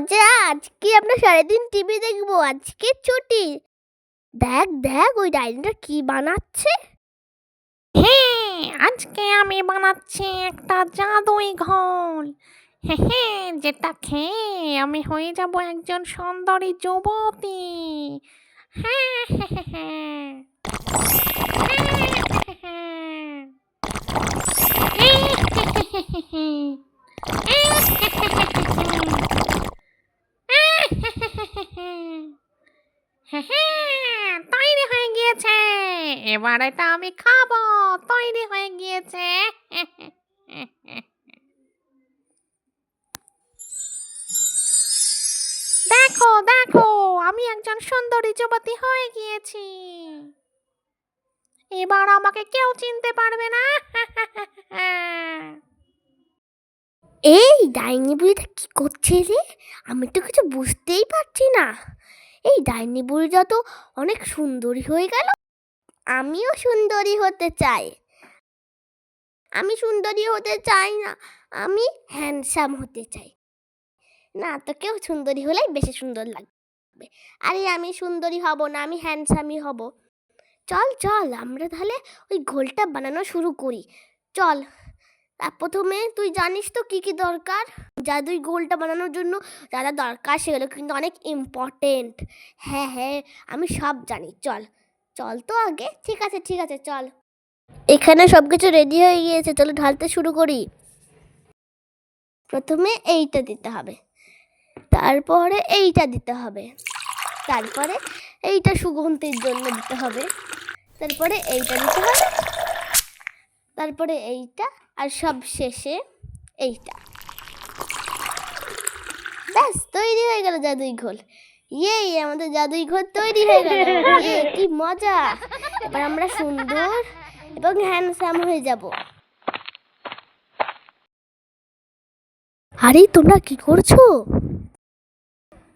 মজা আজকে আমরা সারাদিন টিভি দেখব আজকে ছুটি দেখ দেখ ওই ডাইনিটা কি বানাচ্ছে হ্যাঁ আজকে আমি বানাচ্ছি একটা জাদুই ঘোল হ্যাঁ হ্যাঁ যেটা খেয়ে আমি হয়ে যাব একজন সুন্দরী যুবতী হ্যাঁ হ্যাঁ হ্যাঁ, হ্যাঁ। হ্যাঁ, তৈরি হয়ে গিয়েছে। এবার এটা আমি খাব। তৈরি হয়ে গিয়েছে। দেখো দেখো, আমি একজন সুন্দরী যুবতী হয়ে গিয়েছি। এবার আমাকে কেউ চিনতে পারবে না। এই, ডাইনি বুড়িটা কি করছে রে? আমি তো কিছু বুঝতেই পারছি না। এই, ডাইনি বুড়িটা তো অনেক সুন্দরী হয়ে গেল, আমিও সুন্দরী হতে চাই। আমি সুন্দরী হতে চাই না, আমি হ্যান্ডসাম হতে চাই। না, তো কেউ সুন্দরী হলেই বেশি সুন্দর লাগবে। আরে, আমি সুন্দরী হব না, আমি হ্যান্ডসামই হব। চল চল, আমরা তাহলে ওই ঘোলটা বানানো শুরু করি। চল। আর প্রথমে তুই জানিস তো কি কি দরকার? জাদুই গোলটা বানানোর জন্য যা যা দরকার সেগুলো কিন্তু অনেক ইম্পর্টেন্ট হ্যাঁ হ্যাঁ আমি সব জানি। চল চল তো আগে। ঠিক আছে ঠিক আছে, চল। এখানে সব কিছু রেডি হয়ে গিয়েছে। চলো ঢালতে শুরু করি। প্রথমে এইটা দিতে হবে। তারপরে এইটা দিতে হবে। তারপরে এইটা সুগন্ধির জন্য দিতে হবে। তারপরে এইটা দিতে হবে। তারপরে এইটা আর সব শেষে এইটা। ব্যাস তৈরি হয়ে গেল জাদুই ঘোল। ইয়ে আমাদের জাদুই ঘোল তৈরি হয়ে গেল। ইয়ে, কি মজা। এবার আমরা সুন্দর এবং হ্যান্ডসাম হয়ে যাব। আরে তোমরা কি করছ?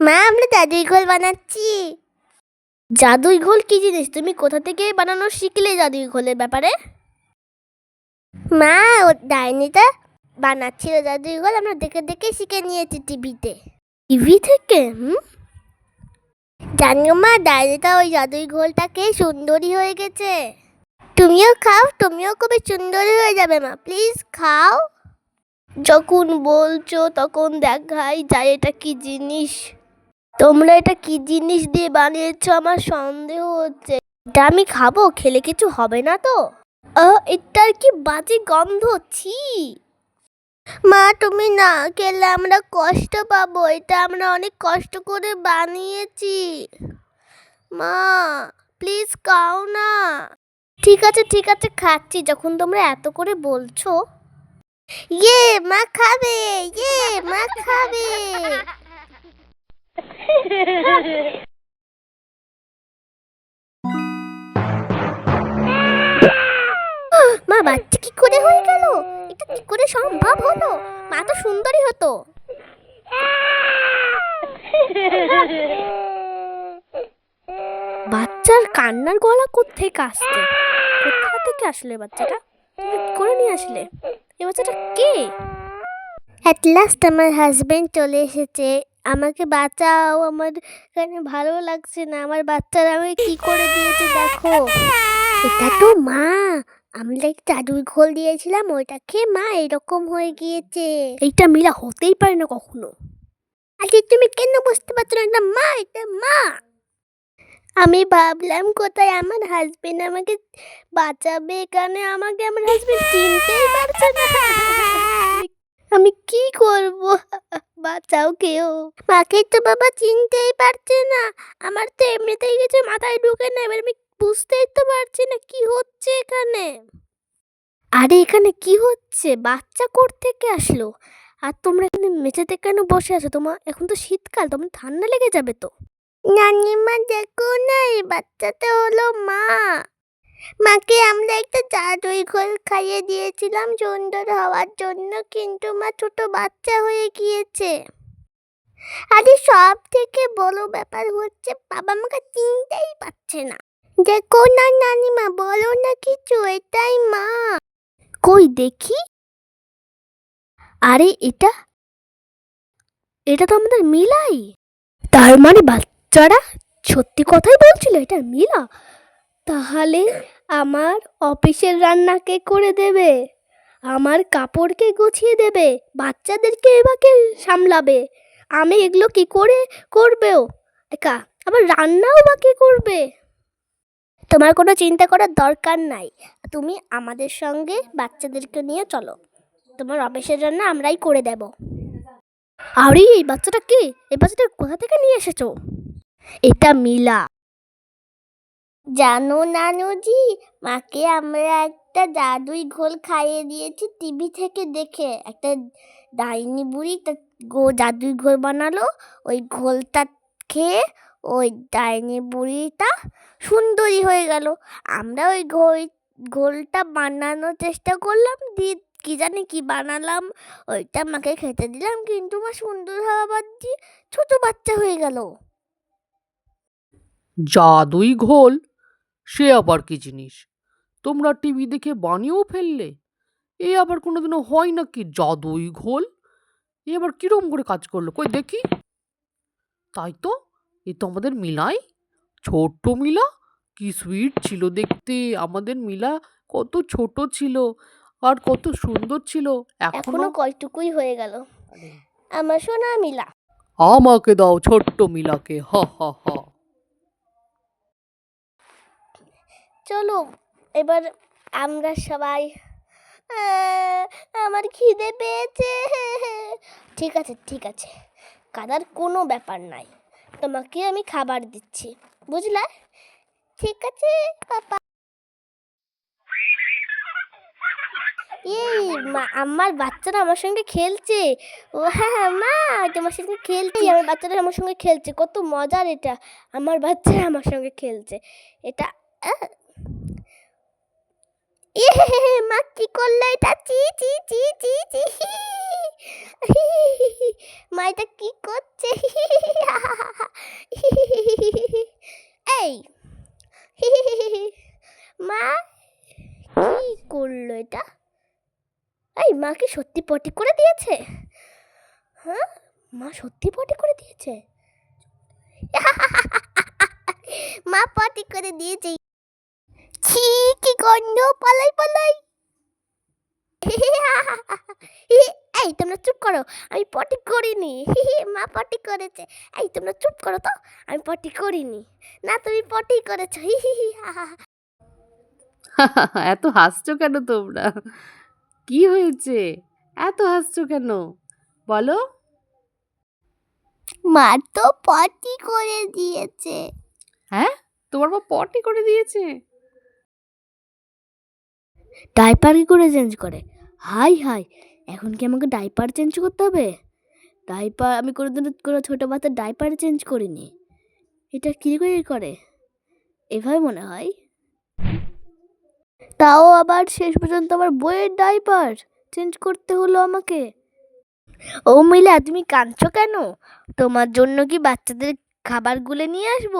মা আমরা জাদুই ঘোল বানাচ্ছি। জাদুই ঘোল কি জিনিস? তুমি কোথা থেকে বানানো শিখলে জাদুই ঘোলের ব্যাপারে? মা ও ডাইনিটা বানাচ্ছিল জাদুই ঘোল আমরা দেখে দেখে শিখে নিয়েছি টিভিতে। টিভি থেকে? হুম? জানিও মা ডাইনিটা ওই জাদুই ঘোলটাকে সুন্দরী হয়ে গেছে। তুমিও খাও তুমিও খুবই সুন্দরী হয়ে যাবে মা প্লিজ খাও। যখন বলছো তখন দেখাই যায় এটা কি জিনিস। তোমরা এটা কি জিনিস দিয়ে বানিয়েছো? আমার সন্দেহ হচ্ছে। এটা আমি খাব খেলে কিছু হবে না তো? ও এটার কি বাজে গন্ধ? ছি। মা, তুমি না খেলে আমরা কষ্ট পাবো। এটা আমরা অনেক কষ্ট করে বানিয়েছি। মা, প্লিজ খাও না। ঠিক আছে ঠিক আছে, খাচ্ছি। যখন তোমরা এত করে বলছো। ইয়ে মা খাবে। ইয়ে মা খাবে। মা বাচ্চা কি করে হয়ে গেল? এটা কি করে সম্ভব হলো? মা তো সুন্দরী হতো। বাচ্চার কান্নার গলা কোত্থেকে আসছে? কোথা থেকে আসলে বাচ্চাটা? করে নিয়ে আসলে? এ বাচ্চাটা কে? অ্যাট লাস্ট আমার হাজবেন্ড চলে এসেছে। আমাকে বাঁচাও আমার এখানে ভালো লাগছে না। আমার বাচ্চারা আমি কি করে দিয়েছে দেখো। এটা তো মা আমরা জাদুই ঘোল দিয়েছিলাম ওইটা খেয়ে মা এরকম হয়ে গিয়েছে। এইটা মিলা হতেই পারে না কখনো। আজকে তুমি কেন বুঝতে পারছ না? এটা মা এটা মা। আমি ভাবলাম কোথায় আমার হাজবেন্ড আমাকে বাঁচাবে? এখানে আমাকে আমার হাজবেন্ড চিনতেই পারছে না? আমি কি করব? বাঁচাও কেউ। মাকে তো বাবা চিনতেই পারছে না। আমার তো এমনিতেই কিছু মাথায় ঢুকে না, এবার আমি বুঝতেই তো পারছি না কি হচ্ছে এখানে। আরে, এখানে কি হচ্ছে? বাচ্চা কোর থেকে আসলো? আর তোমরা এখানে মেঝেতে কেন বসে আছো? তোমার এখন তো শীতকাল, তোমার ঠান্ডা লেগে যাবে তো। নানিমা, দেখো না, এই বাচ্চাটা হলো মা। মাকে আমরা একটা জাদুই ঘোল খাইয়ে দিয়েছিলাম সুন্দর হওয়ার জন্য, কিন্তু মা ছোট বাচ্চা হয়ে গিয়েছে। আরে সব থেকে বড় ব্যাপার হচ্ছে বাবা মাকে চিনতেই পারছে না। দেখো না নানিমা, বলো না কিছু, এটাই মা। কই দেখি। আরে এটা? এটা তো আমাদের মিলাই। তার মানে বাচ্চারা সত্যি কথাই বলছিল এটা মিলা? তাহলে আমার অফিসের রান্না কে করে দেবে? আমার কাপড়কে গুছিয়ে দেবে? বাচ্চাদেরকে এবাকে সামলাবে? আমি এগুলো কি করে করবেও? একা, আবার রান্নাও বা কে করবে? তোমার কোনো চিন্তা করার দরকার নাই। তুমি আমাদের সঙ্গে বাচ্চাদেরকে নিয়ে চলো। তোমার অফিসের রান্না আমরাই করে দেব। আরে, এই বাচ্চাটা কে? এই বাচ্চাটা কোথা থেকে নিয়ে এসেছ? এটা মিলা। জানো নানুজি, মাকে আমরা একটা জাদুই ঘোল খাইয়ে দিয়েছি টিভি থেকে দেখে। একটা ডাইনি বুড়ি একটা গো জাদুই ঘোল বানালো, ওই ঘোলটা খেয়ে ওই ডাইনি বুড়িটা সুন্দরী হয়ে গেল। আমরা ওই ঘোল, ঘোলটা বানানোর চেষ্টা করলাম, দিয়ে কি জানি কি বানালাম, ওইটা মাকে খেতে দিলাম, কিন্তু মা সুন্দর হওয়া বাদ দিয়ে ছোটো বাচ্চা হয়ে গেল। জাদুই ঘোল সে আবার কি জিনিস? তোমরা টিভি দেখে বানিয়েও ফেললে? এ আবার কোনোদিনও হয় নাকি জাদুই ঘোল? এ আবার কীরকম করে কাজ করল? কই দেখি। তাই তো এ তো আমাদের মিলাই। ছোট্ট মিলা? কি সুইট ছিল দেখতে। আমাদের মিলা কত ছোট ছিল আর কত সুন্দর ছিল। এখনও এখনও কয়টুকুই হয়ে গেল। আমার সোনা মিলা। আমাকে দাও ছোট্ট মিলাকে। হ হ হ। চলো, এবার আমরা সবাই আমার খিদে পেয়েছে। ঠিক আছে ঠিক আছে। কাদার কোনো ব্যাপার নাই। তোমাকে আমি খাবার দিচ্ছি, বুঝলা? ঠিক আছে, পাপা। এই আমার বাচ্চারা আমার সঙ্গে খেলছে। ও হ্যাঁ হ্যাঁ মা, তোমার সঙ্গে খেলছে। আমার বাচ্চারা আমার সঙ্গে খেলছে। কত মজার এটা। আমার বাচ্চারা আমার সঙ্গে খেলছে। এটা আহ, এ মা কি করল এটা চি চি চি চি চি। মা এটা কি করছে? এই। মা কি করল এটা? এই মা কি সত্যি পটি করে দিয়েছে? হ্যাঁ? মা সত্যি পটি করে দিয়েছে? মা পটি করে দিয়েছে। ছি গন্ধ পালাই পালাই। এই তোমরা চুপ করো আমি পটি করিনি। মা পটি করেছে। এই তোমরা চুপ করো তো আমি পটি করিনি। না তুমি পটি করেছ। এত হাসছো কেন তোমরা? কি হয়েছে? এত হাসছো কেন? বলো। মা তো পটি করে দিয়েছে। হ্যাঁ? তোমার মা পটি করে দিয়েছে? ডাইপার কি করে চেঞ্জ করে। হাই হাই, এখন কি আমাকে ডাইপার চেঞ্জ করতে হবে? ডাইপার, আমি কোনোদিনও কোনো ছোটো বাচ্চার ডাইপার চেঞ্জ করিনি। এটা কী করে করে? এভাবে মনে হয়? তাও আবার শেষ পর্যন্ত আমার বইয়ের ডাইপার চেঞ্জ করতে হলো আমাকে। ও মিলা, তুমি কাঁদছো কেন? তোমার জন্য কি বাচ্চাদের খাবারগুলো নিয়ে আসব?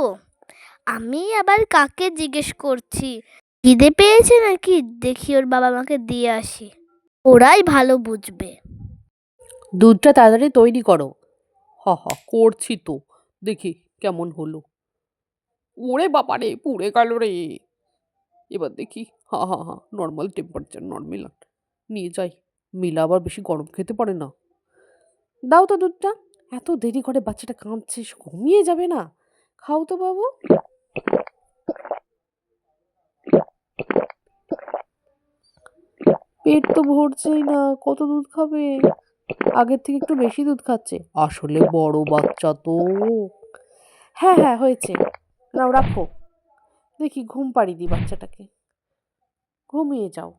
আমি আবার কাকে জিজ্ঞেস করছি? খিদে পেয়েছে নাকি? দেখি ওর বাবা মাকে দিয়ে আসি। ওরাই ভালো বুঝবে। দুধটা তাড়াতাড়ি তৈরি করো। হ হ, করছি তো। দেখি কেমন হলো। ওরে বাবা রে পুড়ে গেল রে। এবার দেখি। হা হা হা নর্মাল টেম্পারেচার নর্মাল নিয়ে যাই। মিলা আবার বেশি গরম খেতে পারে না। দাও তো দুধটা। এত দেরি করে বাচ্চাটা কাঁদছে ঘুমিয়ে যাবে না। খাও তো বাবু। পেট তো ভরছেই না, কত দুধ খাবে? আগের থেকে একটু বেশি দুধ খাচ্ছে। আসলে বড় বাচ্চা তো। হ্যাঁ হ্যাঁ হয়েছে। নাও, রাখো। দেখি ঘুম পাড়ি দি বাচ্চাটাকে। ঘুমিয়ে যাও।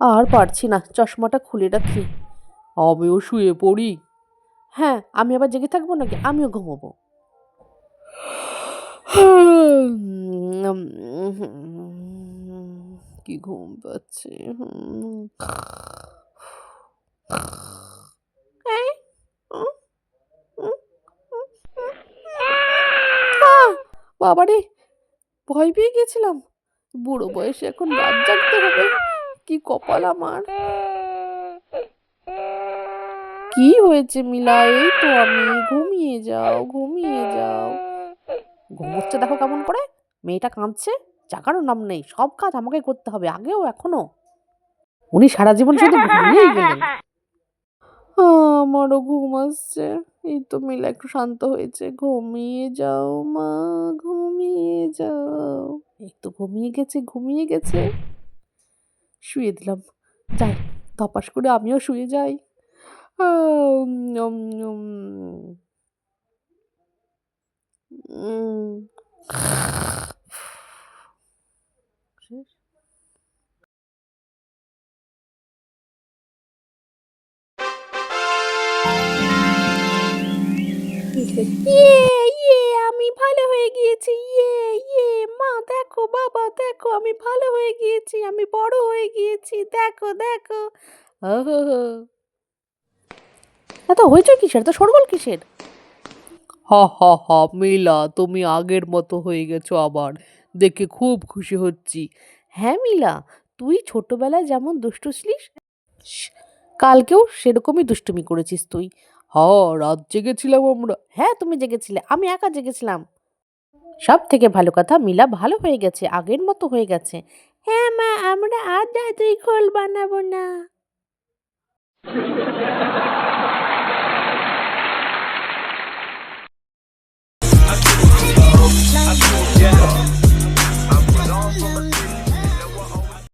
আর পারছি না, চশমাটা খুলে রাখি। আমিও শুয়ে পড়ি। হ্যাঁ আমি আবার জেগে থাকব নাকি? আমিও ঘুমোবো। কি ঘুম পাচ্ছে! বাবারে, ভয় পেয়ে গেছিলাম। বুড়ো বয়সে এখন রাত জাগতে হবে। কি কপাল আমার। কি হয়েছে মিলা? এই তো আমি। ঘুমিয়ে যাও ঘুমিয়ে যাও। ঘুমোচ্ছে দেখো কেমন করে। মেয়েটা কাঁদছে। জাগারও নাম নেই সব কাজ আমাকে করতে হবে আগেও এখনও। উনি সারা জীবন শুধু ঘুমিয়েই গেলেন। আমারও ঘুম আসছে এই তো মিলা একটু শান্ত হয়েছে ঘুমিয়ে যাও মা ঘুমিয়ে যাও। এই তো ঘুমিয়ে গেছে ঘুমিয়ে গেছে। শুয়ে দিলাম যাই ধপাস করে আমিও শুয়ে যাই। উম, আমি ভালো হয়ে গিয়েছি আমি বড় হয়ে গিয়েছি। দেখো দেখো। ওহো। এত হয়েছে কিসের? এত সরগোল কিসের? হা হা হা মিলা তুমি আগের মতো হয়ে গেছো আবার। দেখে খুব খুশি হচ্ছি। হ্যাঁ মিলা তুই ছোটবেলায় যেমন দুষ্টু ছিলিস কালকেও সেরকমই দুষ্টুমি করেছিস তুই। হ রাত জেগেছিলাম আমরা। হ্যাঁ তুমি জেগেছিলে আমি একা জেগেছিলাম। সব থেকে ভালো কথা, মিলা ভালো হয়ে গেছে, আগের মতো হয়ে গেছে। হ্যাঁ মা, আমরা আর দাদুই খোল বানাবো না।